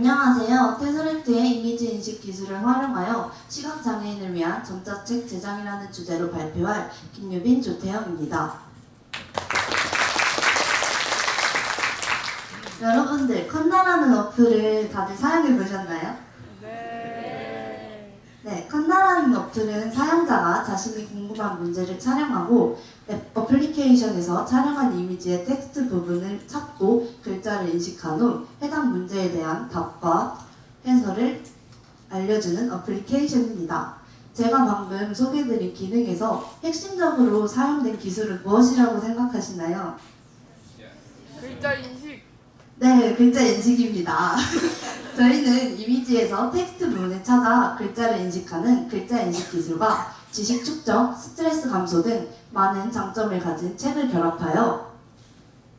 안녕하세요. 테스렉트의 이미지 인식 기술을 활용하여 시각장애인을 위한 전자책 제작이라는 주제로 발표할 김유빈 조태영입니다. 여러분들 컨다라는 어플을 다들 사용해 보셨나요? 네, 컨다라는 어플은 사용자가 자신이 궁금한 문제를 촬영하고 앱 어플리케이션에서 촬영한 이미지의 텍스트 부분을 찾고 글자를 인식한 후 해당 문제에 대한 답과 해설을 알려주는 어플리케이션입니다. 제가 방금 소개해드린 기능에서 핵심적으로 사용된 기술은 무엇이라고 생각하시나요? 글자 인식 네, 글자 인식입니다. 저희는 이미지에서 텍스트 부분을 찾아 글자를 인식하는 글자 인식 기술과 지식 축적, 스트레스 감소 등 많은 장점을 가진 책을 결합하여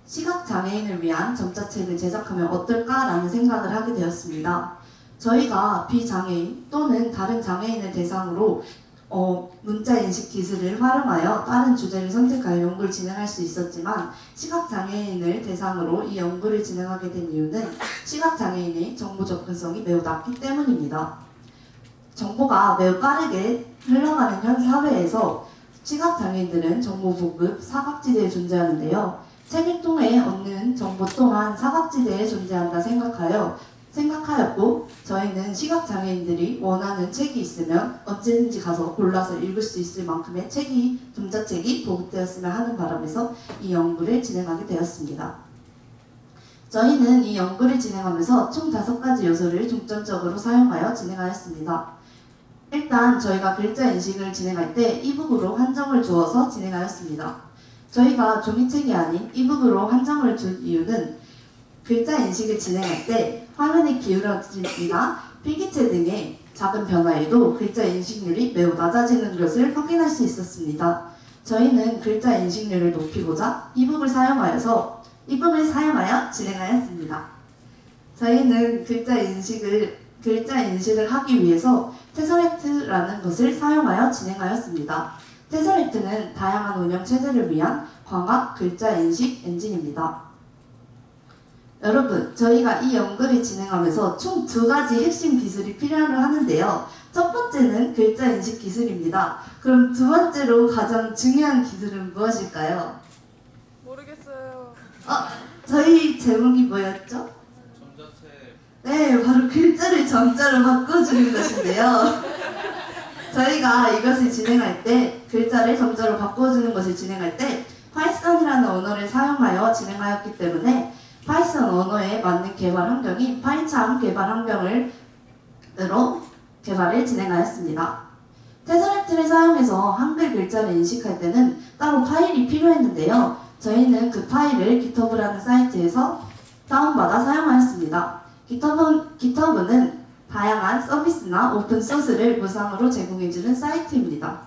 시각 장애인을 위한 점자책을 제작하면 어떨까라는 생각을 하게 되었습니다. 저희가 비장애인 또는 다른 장애인을 대상으로 어, 문자 인식 기술을 활용하여 다른 주제를 선택하여 연구를 진행할 수 있었지만 시각 장애인을 대상으로 이 연구를 진행하게 된 이유는 시각 장애인의 정보 접근성이 매우 낮기 때문입니다. 정보가 매우 빠르게 흘러가는 현 사회에서 시각 장애인들은 정보 보급 사각지대에 존재하는데요. 책을 통해 얻는 정보 또한 사각지대에 존재한다 생각하여 생각하였고 저희는 시각 장애인들이 원하는 책이 있으면 언제든지 가서 골라서 읽을 수 있을 만큼의 책이 점자책이 보급되었으면 하는 바람에서 이 연구를 진행하게 되었습니다. 저희는 이 연구를 진행하면서 총 다섯 가지 요소를 중점적으로 사용하여 진행하였습니다. 일단 저희가 글자 인식을 진행할 때 이북으로 한정을 주어서 진행하였습니다. 저희가 종이책이 아닌 이북으로 한정을 준 이유는 글자 인식을 진행할 때 화면의 기울어짐이나 필기체 등의 작은 변화에도 글자 인식률이 매우 낮아지는 것을 확인할 수 있었습니다. 저희는 글자 인식률을 높이고자 이북을 사용하여서 이북을 사용하여 진행하였습니다. 저희는 글자 인식을 글자 인식을 하기 위해서 테서렉트라는 것을 사용하여 진행하였습니다. 테서렉트는 다양한 운영 체제를 위한 광학 글자 인식 엔진입니다. 여러분, 저희가 이 연구를 진행하면서 총 두 가지 핵심 기술이 필요로 하는데요. 첫 번째는 글자 인식 기술입니다. 그럼 두 번째로 가장 중요한 기술은 무엇일까요? 모르겠어요. 저희 제목이 뭐였죠? 점자책 네, 바로 글자를 점자로 바꿔주는 것인데요. 저희가 이것을 진행할 때, 글자를 점자로 바꿔주는 것을 진행할 때, 파이썬이라는 언어를 사용하여 진행하였기 때문에, 파이썬 언어에 맞는 개발 환경인 파이참 개발 환경을, 으로 개발을 진행하였습니다. 테서렉트를 사용해서 한글 글자를 인식할 때는 따로 파일이 필요했는데요. 저희는 그 파일을 GitHub라는 사이트에서 다운받아 사용하였습니다. GitHub, GitHub는 다양한 서비스나 오픈소스를 무상으로 제공해주는 사이트입니다.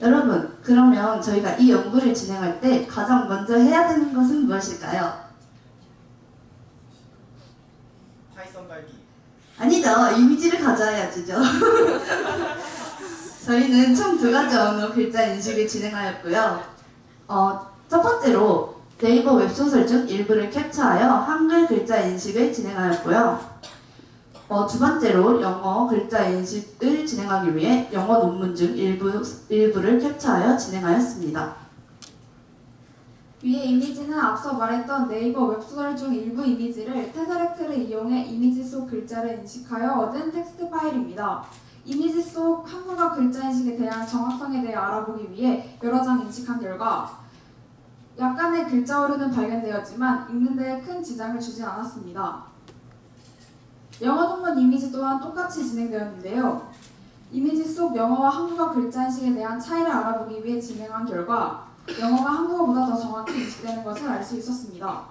여러분, 그러면 저희가 이 연구를 진행할 때 가장 먼저 해야 되는 것은 무엇일까요? 파이썬 깔기 아니죠. 이미지를 가져야 주죠. 저희는 총 두 가지 언어 글자 인식을 진행하였고요. 어, 첫 번째로 네이버 웹소설 중 일부를 캡처하여 한글 글자 인식을 진행하였고요. 어, 두 번째로 영어 글자 인식을 진행하기 위해 영어 논문 중 일부, 일부를 캡처하여 진행하였습니다. 위의 이미지는 앞서 말했던 네이버 웹소설 중 일부 이미지를 테서렉트를 이용해 이미지 속 글자를 인식하여 얻은 텍스트 파일입니다. 이미지 속 한국어 글자 인식에 대한 정확성에 대해 알아보기 위해 여러 장 인식한 결과 약간의 글자 오류는 발견되었지만 읽는 데큰 지장을 주지 않았습니다. 영어 논문 이미지 또한 똑같이 진행되었는데요. 이미지 속 영어와 한국어 글자 인식에 대한 차이를 알아보기 위해 진행한 결과 영어가 한국어보다 더 정확히 인식되는 것을 알 수 있었습니다.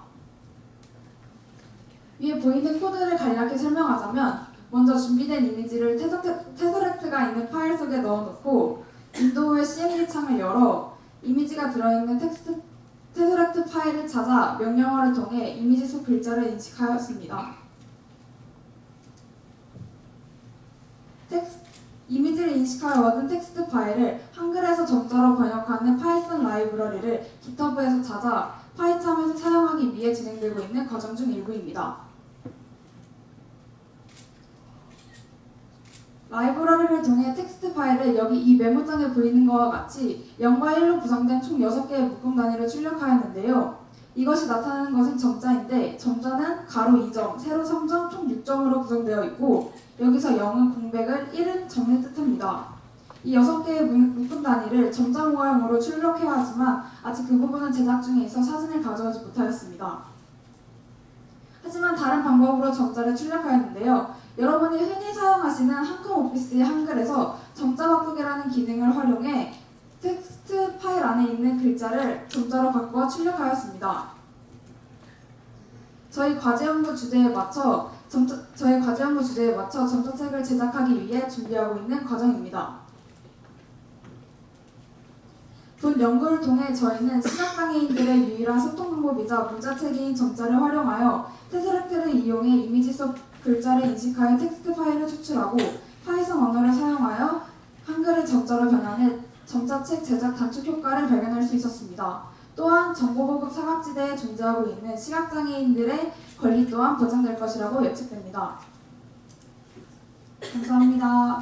위에 보이는 코드를 간략히 설명하자면 먼저 준비된 이미지를 테서- 테서렉트가 있는 파일 속에 넣어놓고 윈도우의 CMD 창을 열어 이미지가 들어있는 텍스트 테서렉트 파일을 찾아 명령어를 통해 이미지 속 글자를 인식하였습니다. 텍스, 이미지를 인식하여 얻은 텍스트 파일을 한글에서 점자로 번역하는 파이썬 라이브러리를 GitHub에서 찾아 파이참에서 사용하기 위해 진행되고 있는 과정 중 일부입니다. 라이브러리를 통해 텍스트 파일을 여기 이 메모장에 보이는 것과 같이 0과 1로 구성된 총 6개의 묶음 단위로 출력하였는데요. 이것이 나타나는 것은 점자인데 점자는 가로 2점, 세로 3점, 총 6점으로 구성되어 있고 여기서 0은 공백을 1은 점을 뜻합니다. 이 6개의 묶음 단위를 점자 모양으로 출력해야 하지만 아직 그 부분은 제작 중에 있어 사진을 가져오지 못하였습니다. 하지만 다른 방법으로 점자를 출력하였는데요. 여러분이 흔히 사용하시는 한컴 오피스의 한글에서 점자 바꾸기라는 기능을 활용해 텍스트 파일 안에 있는 글자를 점자로 바꾸어 출력하였습니다. 저희 과제 연구 주제에 맞춰 점자, 저희 과제 연구 주제에 맞춰 점자책을 제작하기 위해 준비하고 있는 과정입니다. 본 연구를 통해 저희는 시각장애인들의 유일한 소통 방법이자 문자체계인 점자를 활용하여 테스렉트를 이용해 이미지 속 글자를 인식하여 텍스트 파일을 추출하고 파이썬 언어를 사용하여 한글을 점자로 변환해 점자책 제작 단축 효과를 발견할 수 있었습니다. 또한 정보보급 사각지대에 존재하고 있는 시각장애인들의 권리 또한 보장될 것이라고 예측됩니다. 감사합니다.